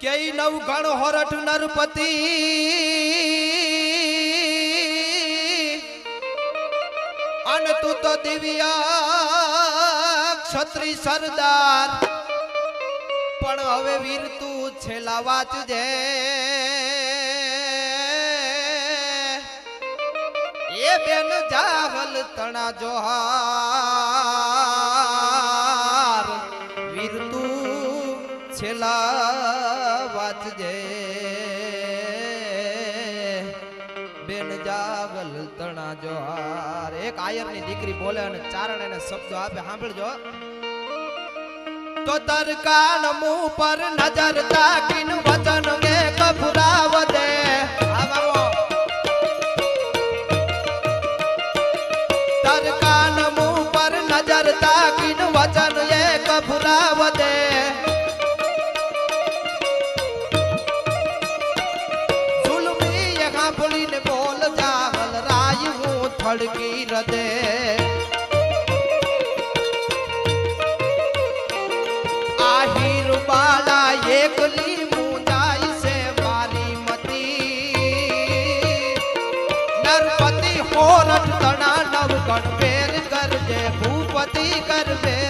કે નવ ગણ હોરઠ નરપતિ. અન તું તો દિવ્ય ક્ષત્રિય સરદાર. પણ હવે વીર તું છેલ્લા વાંચજે એ બેન જાહલ તણા જોહાર. વીર તું છેલ્લા વાંચજે બેન જાવલ તણા જો એક આયરની દીકરી બોલે અને ચારણ એને શબ્દો આપે. સાંભળજો. તો તરકાન મું પર નજર તાકીન હું થડકી રદે આહીર બાલા એકલી મુંજાઈ છે મારી મતી. નરપતિ હોરઠ તણા નવ ગણ કરજે, ભૂપતિ કરજે.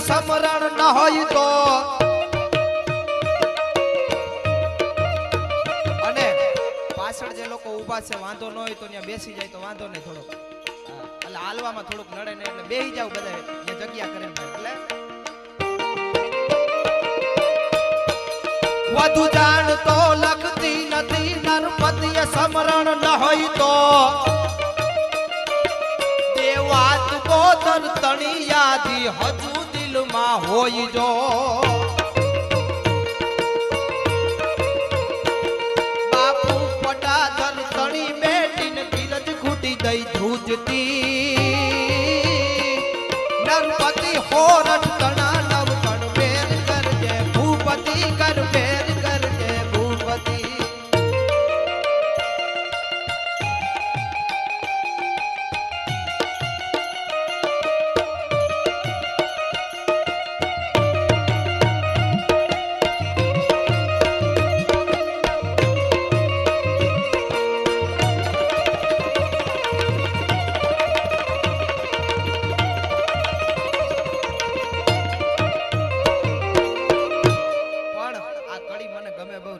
સમરણ ન હોય તો. અને પાછળ જે લોકો ઊભા છે, વાંધો ન હોય તો ત્યાં બેસી જાય તો વાંધો નહીં થોડોક. એટલે હાલવામાં થોડુંક નડે ને એટલે બેસી જાવ બધા ત્યાં જગ્યા કરે એટલે. વધુ જાણ તો લખતી નથી નરપતિય સમરણ ન હોય તો. દેવાત ગોદર તણી યાદી હજુ દિલમાં હોય જો બાપુ પટાધર તણી દઈ ધ્રુજતી. નરપતિ હોરઠ તણા નવ કણ બેર કરજે, ભૂપતિ કર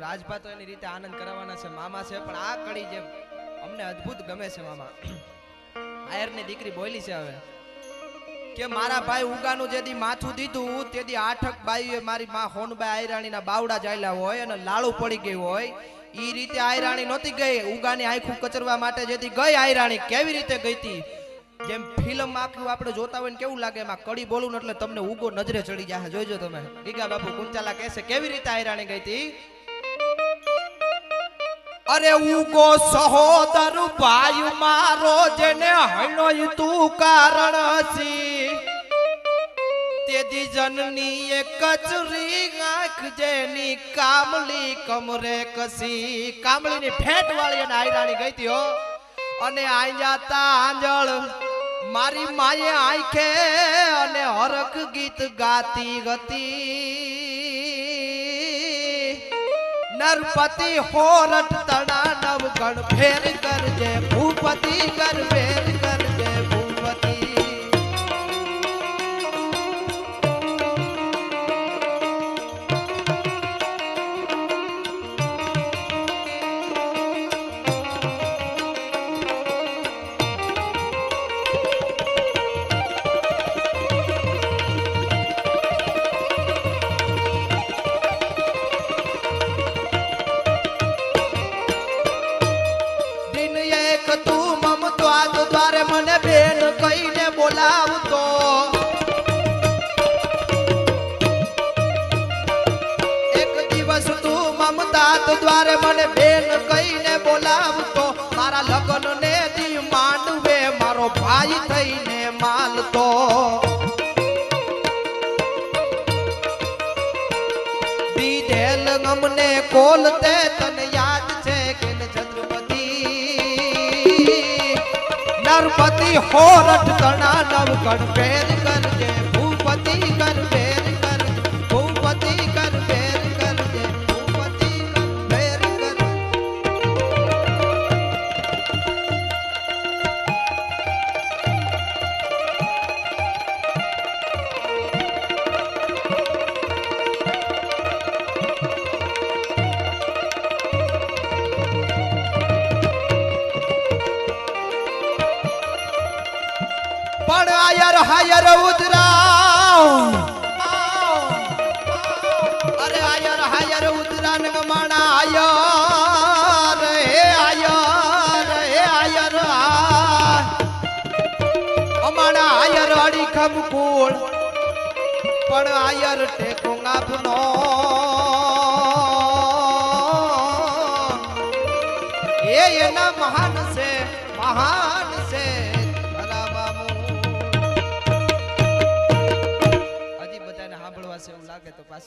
રાજભા તો એની રીતે આનંદ કરાવવાના છે, મામા છે, પણ આ કડી જેમ અમને અદ્ભુત ગમે છે, મામા. આયરની દીકરી બોલી છે હવે કે મારા ભાઈ ઉગાનું જે માથું દીધું તે દી આઠક બાઈએ મારી માં હોનબાઈ આયરાણીના બાવડા જાયલા હોય અને લાડુ પડી ગઈ હોય. ઈ રીતે આયરાણી નહોતી ગઈ. ઉગાની આખું કચરવા માટે જેથી ગઈ આયરાણી કેવી રીતે ગઈ તી જેમ ફિલ્મ આખું આપણે જોતા હોય ને કેવું લાગે? એમાં કડી બોલું એટલે તમને ઉગો નજરે ચડી જાય જોઈજો તમે. ગીગા બાપુ કુંચાલા કહેશે, કેવી રીતે આયરાણી ગઈ તી અરે ઉગો સહોદર ભાઈ મારો જેને હણો તું કારણ છી. તેદી જનની એ કચરી આંખ જેની કામલી કમરે કસી. કામલીની ફેટ વાળી અને આયરાણી ગઈ હતી અને આઈ જાતા આંજળ મારી માએ આંખે અને હરક ગીત ગાતી ગતી નરપતિ હોરઠ તડા નવ ગણ ફેર કરજે ભૂપતિ ગણ ફેર મને બેન કહીને બોલાવતો. એક દિવસ તું મમતા દ્વારે મને બેન કઈ લગન ને દી માંડવે મારો ભાઈ થઈને માલતો દીધેલ ગમને કોલતે તને નરપતિ હોરઠ તણા નવ ગણ પેર પણ આયર હાયર ઉદરા અરે આયર હાયર ઉદરા ને ગમાણા આયર. હે આયર હે આયર અમાણા આયર અડી ખબકુળ પણ આયર ટેકો આપનો એ એના મહાન છે, મહાન classe